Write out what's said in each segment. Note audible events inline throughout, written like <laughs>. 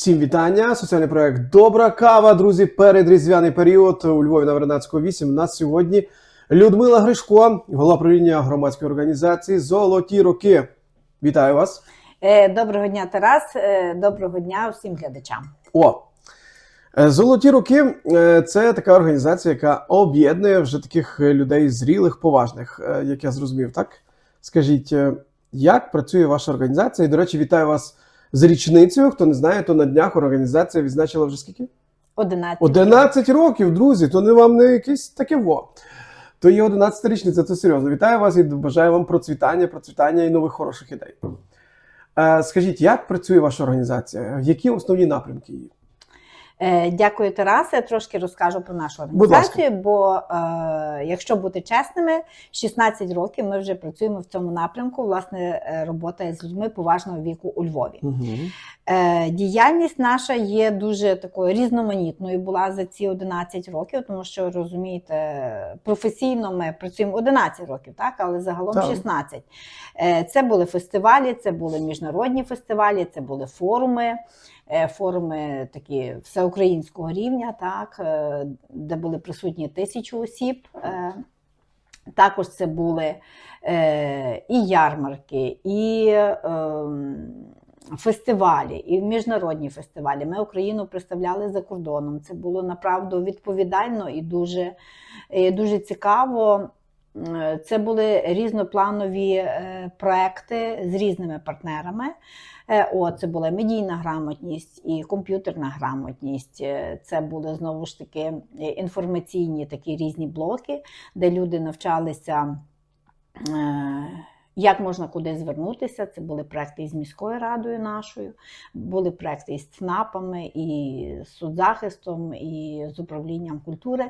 Всім вітання! Соціальний проект Добра кава. Друзі, передріздвяний період у Львові на Вернадського 8. У нас сьогодні Людмила Гришко, голова правління громадської організації Золоті роки. Вітаю вас! Е, Доброго дня, Тарас. Е, Доброго дня всім глядачам. О! е, Золоті роки це така організація, яка об'єднує вже таких людей зрілих, поважних, як я зрозумів, так? Скажіть, як працює ваша організація? І, до речі, вітаю вас з річницею. Хто не знає, то на днях організація відзначила вже скільки? 11. 11 років, друзі, то не вам не якесь таке во. То є 11 річниця, це серйозно. Вітаю вас і бажаю вам процвітання, процвітання і нових хороших ідей. Е, скажіть, як працює ваша організація? Які основні напрямки її? Е, Дякую, Тарас. Я трошки розкажу про нашу організацію, бо е, якщо бути чесними, 16 років ми вже працюємо в цьому напрямку. Власне, е, робота з людьми поважного віку у Львові. Угу. Е, Діяльність наша є дуже такою різноманітною була за ці 11 років, тому що розумієте, професійно ми працюємо 11 років, так але загалом Так. 16. Е, Це були фестивалі, це були міжнародні фестивалі, це були форуми. Е, Форуми такі всеукраїнського рівня, так, е, де були присутні тисячі осіб. Е, Також це були і ярмарки, і ем, фестивалі, і міжнародні фестивалі. Ми Україну представляли за кордоном. Це було направду відповідально і дуже, дуже цікаво. Е, Це були різнопланові е, проекти з різними партнерами. Е, О, це була медійна грамотність і комп'ютерна грамотність. Це були знову ж таки інформаційні такі різні блоки, де люди навчалися. Як можна куди звернутися? Це були проекти із міською радою нашою, були проекти із ЦНАПами, і з соцзахистом, і з управлінням культури.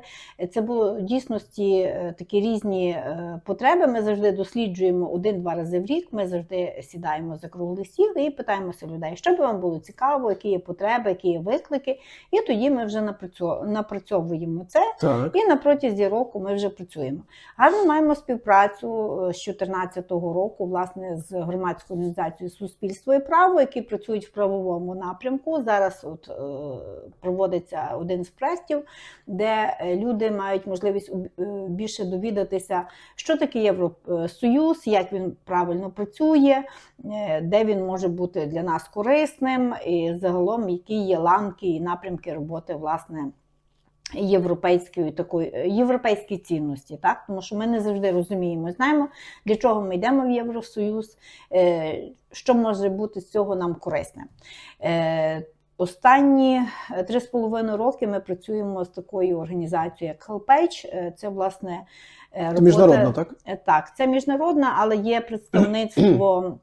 Це було в дійсності е, такі різні е, потреби. Ми завжди досліджуємо один-два рази в рік. Ми завжди сідаємо за круглий стіл і питаємося людей, що би вам було цікаво, які є потреби, які є виклики. І тоді ми вже напрацьовуємо це. Так. І на протязі року ми вже працюємо. Гарно маємо співпрацю е, з 2014 року, власне, з громадською організацією Суспільство і право, які працюють в правовому напрямку. Зараз от е, проводиться один з проєктів, де е, люди мають можливість е, більше довідатися, що таке Євросоюз, як він правильно працює, де він може бути для нас корисним, і загалом які є ланки і напрямки роботи власне європейської такої е, європейські цінності, так тому що ми не завжди розуміємо, знаємо для чого ми йдемо в Євросоюз, е, що може бути з цього нам корисне. Е, Останні е, три з половиною роки ми працюємо з такою організацією, як HelpAge. Це власне робота, Міжнародно, так? Так, це міжнародна, але є <clears throat> представництво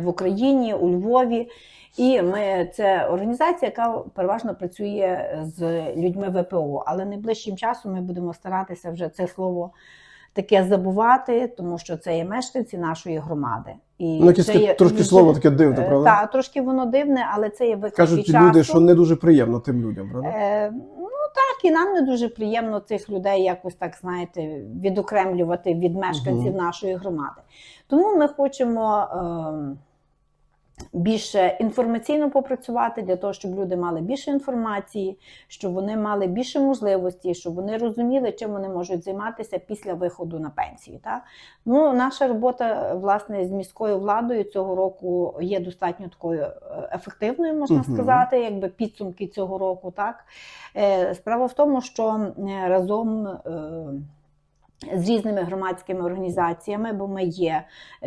в Україні, у Львові. І ми це організація, яка переважно працює з людьми ВПО. Але найближчим часом ми будемо старатися вже це слово таке забувати, тому що це є мешканці нашої громади. І Ну, це є трошки дуже- слово таке дивне, Е, правда? Так, трошки воно дивне, але це є виклики Кажуть часу. люди, що не дуже приємно тим людям, правда? Е, ну так, і нам не дуже приємно цих людей якось так, знаєте, відокремлювати від мешканців угу. нашої громади. Тому ми хочемо е, більше інформаційно попрацювати для того, щоб люди мали більше інформації, щоб вони мали більше можливостей, щоб вони розуміли, чим вони можуть займатися після виходу на пенсію. Так? Ну, наша робота власне з міською владою цього року є достатньо такою е, ефективною, можна Мгм. сказати, якби підсумки цього року. Так? Е, Справа в тому, що е, разом. З різними громадськими організаціями, бо ми є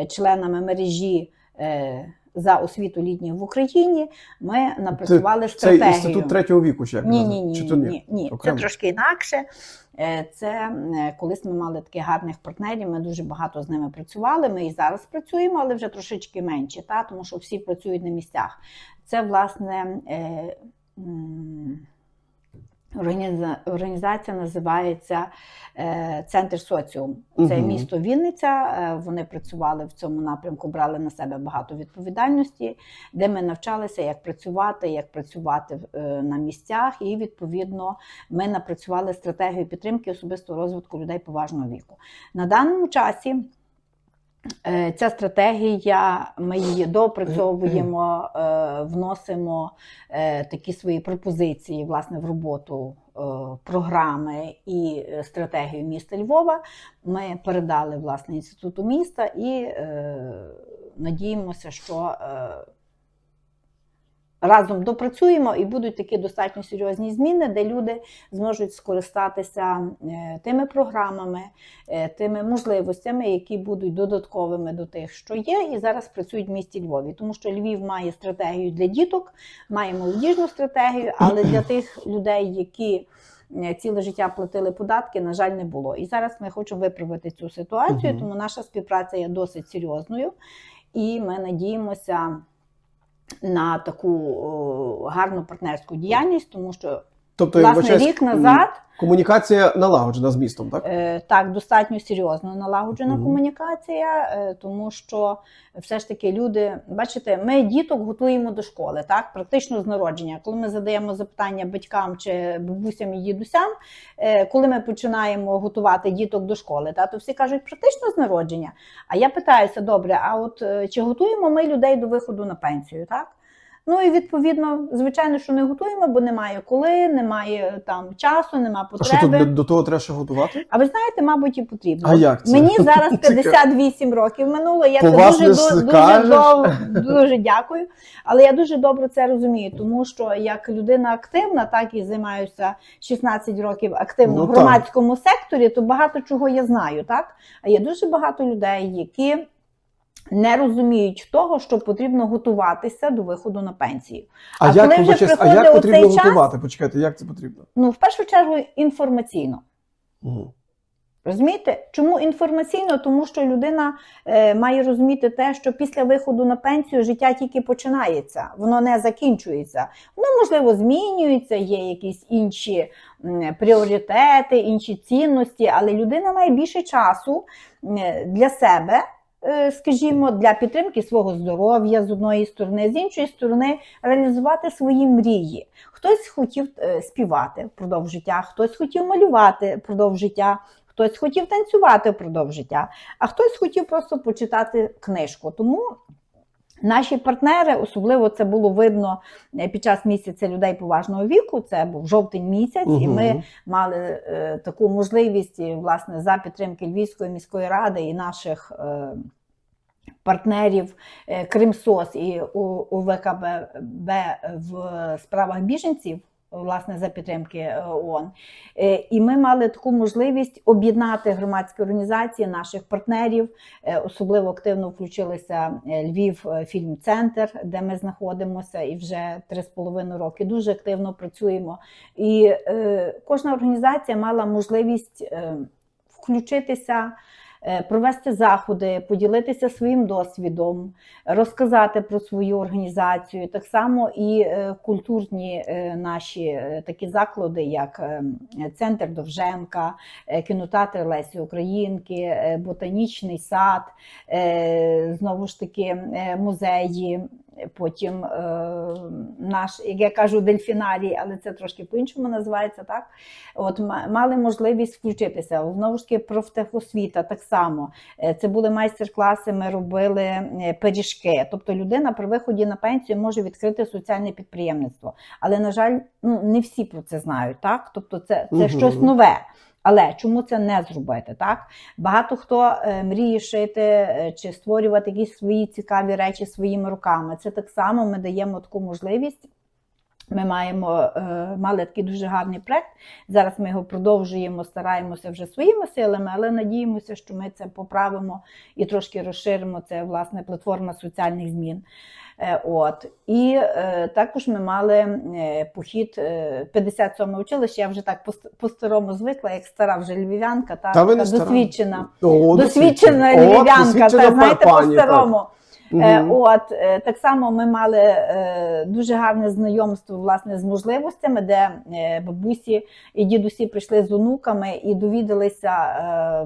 членами мережі за освіту літню в Україні. Ми напрацювали Це стратегію. інститут третього віку, чи як Ні, ні, ні, Чи ні, ні, ні. Це трошки інакше. Е, Це е, колись ми мали таких гарних партнерів. Ми дуже багато з ними працювали. Ми і зараз працюємо, але вже трошечки менше, та тому що всі працюють на місцях. Це власне. е, Організація називається е, Центр Соціум. Це Мгм. місто Вінниця. е, Вони працювали в цьому напрямку, брали на себе багато відповідальності, де ми навчалися, як працювати, як працювати е, на місцях, і відповідно ми напрацювали стратегію підтримки особистого розвитку людей поважного віку. На даному часі Ця стратегія, ми її доопрацьовуємо, <clears throat> е, вносимо е, такі свої пропозиції власне в роботу е, програми і е, стратегію міста Львова. Ми передали власне інституту міста і е, надіємося, що е, разом допрацюємо і будуть такі достатньо серйозні зміни, де люди зможуть скористатися е, тими програмами, е, тими можливостями, які будуть додатковими до тих, що є, і зараз працюють в місті Львові. Тому що Львів має стратегію для діток, має молодіжну стратегію, але для <clears throat> тих людей, які е, ціле життя платили податки, на жаль, не було. І зараз ми хочемо виправити цю ситуацію, тому наша співпраця є досить серйозною, і ми надіємося на таку гарну партнерську діяльність, тому що Тобто, власне рік назад комунікація налагоджена з містом, так? Е, Так, достатньо серйозно налагоджена Мгм. комунікація, е, тому що все ж таки люди, бачите, ми діток готуємо до школи, так, практично з народження. Коли ми задаємо запитання батькам чи бабусям і дідусям, е, коли ми починаємо готувати діток до школи, та, то всі кажуть практично з народження. А я питаюся, добре, а от е, чи готуємо ми людей до виходу на пенсію, так? Ну і відповідно, звичайно, що не готуємо, бо немає коли, немає там часу, немає А що тут до, того треба ще готувати? А ви знаєте, мабуть, і потрібно. А як це? Мені <laughs> зараз Цікаво. 58 років минуло. Я По це вас дуже, до- дуже, дуже дякую. Але я дуже добре це розумію, тому що як людина активна, так і займаюся 16 років активно Ну, в громадському секторі, то багато чого я знаю. Так? А є дуже багато людей, які. Не розуміють того, що потрібно готуватися до виходу на пенсію. А, А як, коли вже вибачаюсь, а приходить як потрібно оцей час- готувати? Почекайте, як це потрібно? Ну, в першу чергу, інформаційно. Угу. Розумієте? Чому інформаційно? Тому що людина е, має розуміти те, що після виходу на пенсію життя тільки починається, воно не закінчується. Воно можливо змінюється, є якісь інші пріоритети, інші цінності, але людина має більше часу для себе. Е, Скажімо, для підтримки свого здоров'я з одної сторони, з іншої сторони, реалізувати свої мрії. Хтось хотів е, співати впродовж життя, хтось хотів малювати впродовж життя, Хтось хотів танцювати впродовж життя, а хтось хотів просто почитати книжку. Тому наші партнери, особливо це було видно е, під час місяця людей поважного віку. Це був жовтень місяць, і ми мали е, таку можливість власне за підтримки Львівської міської ради і наших. Е, Партнерів е, Кримсос і УВКБ в справах біженців, власне, за підтримки е, ООН. Е, І ми мали таку можливість об'єднати громадські організації наших партнерів. Е, Особливо активно включилися Львів фільм-центр, де ми знаходимося, і вже три з половиною роки дуже активно працюємо. І кожна організація мала можливість включитися. Е, Провести заходи, поділитися своїм досвідом, розказати про свою організацію. Так само і е, культурні е, наші такі заклади, як Центр Довженка, кінотеатр Лесі Українки, ботанічний сад, знову ж таки музеї. Потім е, наш, як я кажу, дельфінарій, але це трошки по-іншому називається, так? От ма- мали можливість включитися. Знову ж таки, профтехосвіта так само. Е, Це були майстер-класи, ми робили е, пиріжки. Тобто людина при виході на пенсію може відкрити соціальне підприємництво. Але, на жаль, ну, не всі про це знають. Так? Тобто це, це Мгм. щось нове. Але чому це не зробити? Так? Багато хто е, мріє шити е, чи створювати якісь свої цікаві речі своїми руками. Це так само ми даємо таку можливість. Ми маємо, е, мали такий дуже гарний проект. Зараз ми його продовжуємо, стараємося вже своїми силами, але надіємося, що ми це поправимо і трошки розширимо. Це власне платформа соціальних змін. Е, От і е, також ми мали е, похід е, 57 училище. Я вже так по- по-старому звикла, як стара вже львів'янка, та, Та така досвідчена, О, досвідчена О, львів'янка. досвідчена Та знаєте, по-старому. Мгм. От е, так само ми мали е, дуже гарне знайомство власне з можливостями, де бабусі і дідусі прийшли з онуками і довідалися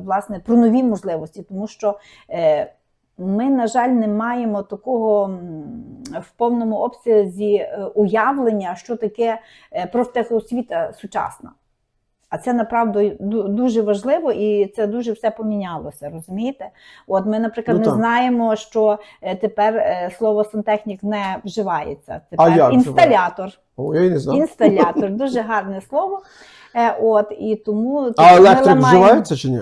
власне про нові можливості, тому що ми, на жаль, не маємо такого в повному обсязі уявлення, що таке профтехосвіта сучасна. А це направду дуже важливо і це дуже все помінялося, розумієте? От ми, наприклад, Ну, не знаємо, що е, тепер е, слово сантехнік не вживається. Тепер як інсталятор. О, я і не знав. Інсталятор <laughs> дуже гарне слово. Е, От і тому А ламаємо- вживається чи ні?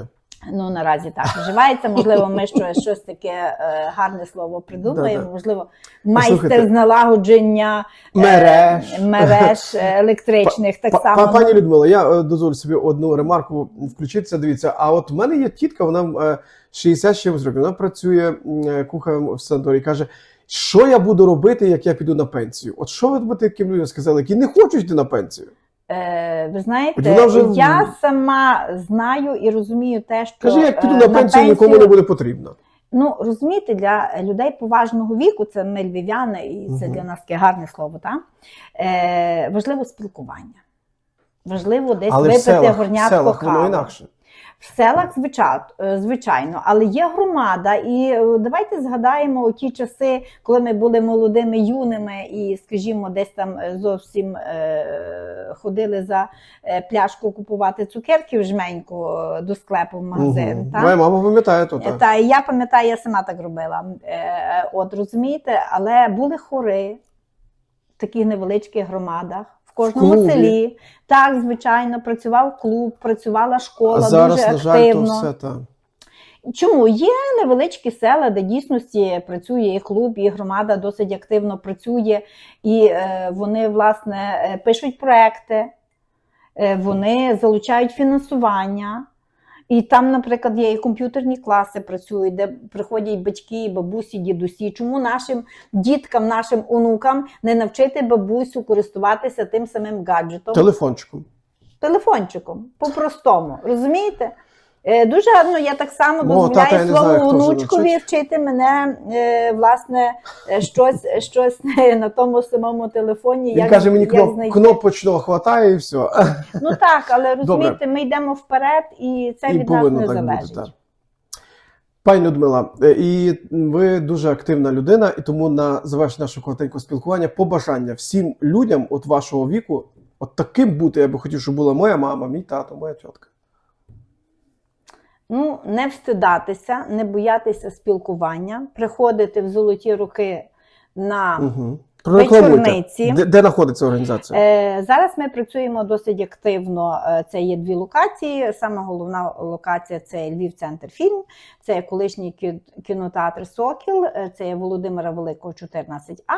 Ну наразі так вживається. Можливо, ми щось, <laughs> щось таке е, гарне слово придумаємо. Да-да. Можливо, майстер Послухайте. з налагодження е, Мереж. мереж <laughs> е, електричних. Так само па- Пані Людмила, я е, дозволю собі одну ремарку включитися. Дивіться, а от в мене є тітка, вона е, 60 з чимось років. Вона працює е, кухарем в санаторії. Каже, що я буду робити, як я піду на пенсію? От що ви будете таким людям сказали, які не хочуть йти на пенсію? Е, ви знаєте, Вона вже- я сама знаю і розумію те, що Кажи, як піду е, на пенсію, нікому не буде потрібно. Ну розумієте, для людей поважного віку, це ми львів'яни, і це Мгм. для нас таке гарне слово. Так? Е, важливо спілкування. Важливо десь Але випити горнятку. воно інакше. В селах, звичайно, звичайно, але є громада, і е, давайте згадаємо ті часи, коли ми були молодими юними, і, скажімо, десь там е, зовсім е, ходили за е, пляшку купувати цукерки в жменьку е, до склепу в магазин. Мгм. так? Моя мама пам'ятає то Е, так. Та я пам'ятаю, я сама так робила. Е, От розумієте, але були хори в таких невеличких громадах. Кожному клубі. селі так, звичайно, працював клуб, працювала школа А зараз, дуже на жаль, активно. то все так. Чому є невеличкі села, де дійсності працює і клуб, і громада досить активно працює, і е, вони власне е, пишуть проекти, е, вони залучають фінансування. І там, наприклад, є і комп'ютерні класи працюють, де приходять батьки, бабусі, дідусі. Чому нашим діткам, нашим онукам не навчити бабусю користуватися тим самим гаджетом? Телефончиком. телефончиком, по-простому. Розумієте? Е, Дуже гарно, я так само дозволяю знаю, своєму навчить. вчити мене е, власне е, щось, щось <laughs> на тому самому телефоні. Він як- каже, мені як кноп, кнопочного хватає і все. <laughs> Ну так, але розумієте, ми йдемо вперед, і це І від нас не залежить. бути. Пані Людмила, і ви дуже активна людина, і тому на завершення нашого коротенького спілкування побажання всім людям от вашого віку, от таким бути, я би хотів, щоб була моя мама, мій тато, моя тітка. Ну, не встидатися, не боятися спілкування, приходити в золоті роки на Угу. Вечорниці. Де, де знаходиться організація? Е, Зараз ми працюємо досить активно. Е, Це є дві локації. Саме головна локація це Львів Центр Фільм, це колишній кінотеатр Сокіл, е, це є Володимира Великого 14А.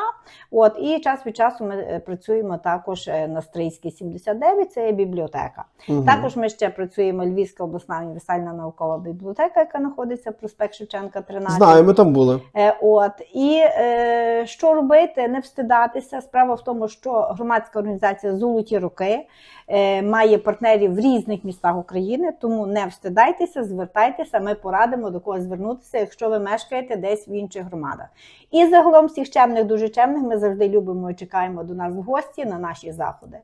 От і час від часу ми е, працюємо також на Стрийській 79, це є бібліотека. Мгм. Також ми ще працюємо Львівська обласна універсальна наукова бібліотека, яка знаходиться в проспект Шевченка 13. Знаю, ми там були. Е, От і е, що робити, не встидатися. Справа в тому, що громадська організація Золоті роки е, має партнерів в різних містах України, тому не встидайтеся, звертайтеся. Ми порадимо до кого звернутися, якщо ви мешкаєте десь в інших громадах. І загалом всіх чемних, дуже чемних, ми завжди любимо і чекаємо до нас в гості на наші заходи.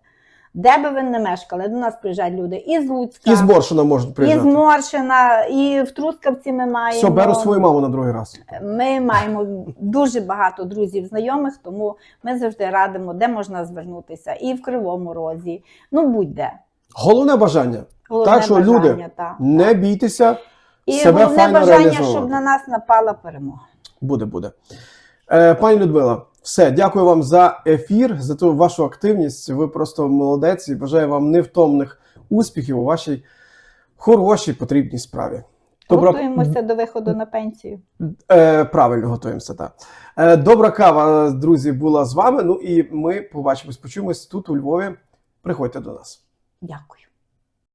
Де би ви не мешкали, до нас приїжджають люди із Луцька, І з Боршина можна із приїжджати. Моршина, і в Трускавці ми маємо. Все, беру свою маму на другий раз. Ми маємо дуже багато друзів, знайомих, тому ми завжди радимо, де можна звернутися, і в Кривому Розі. Ну будь-де. Головне бажання. Головне Так що, бажання, люди, та. Не бійтеся, І себе головне файно бажання, реалізовувати. щоб на нас напала перемога. Буде, буде. Е, пані Людмила, все, дякую вам за ефір, за ту вашу активність. Ви просто молодець і бажаю вам невтомних успіхів у вашій хорошій потрібній справі. Добра... Готуємося до виходу на пенсію. Е, правильно готуємося, так. Е, добра кава, друзі, була з вами. Ну і ми побачимось, почуємось тут у Львові. Приходьте до нас. Дякую.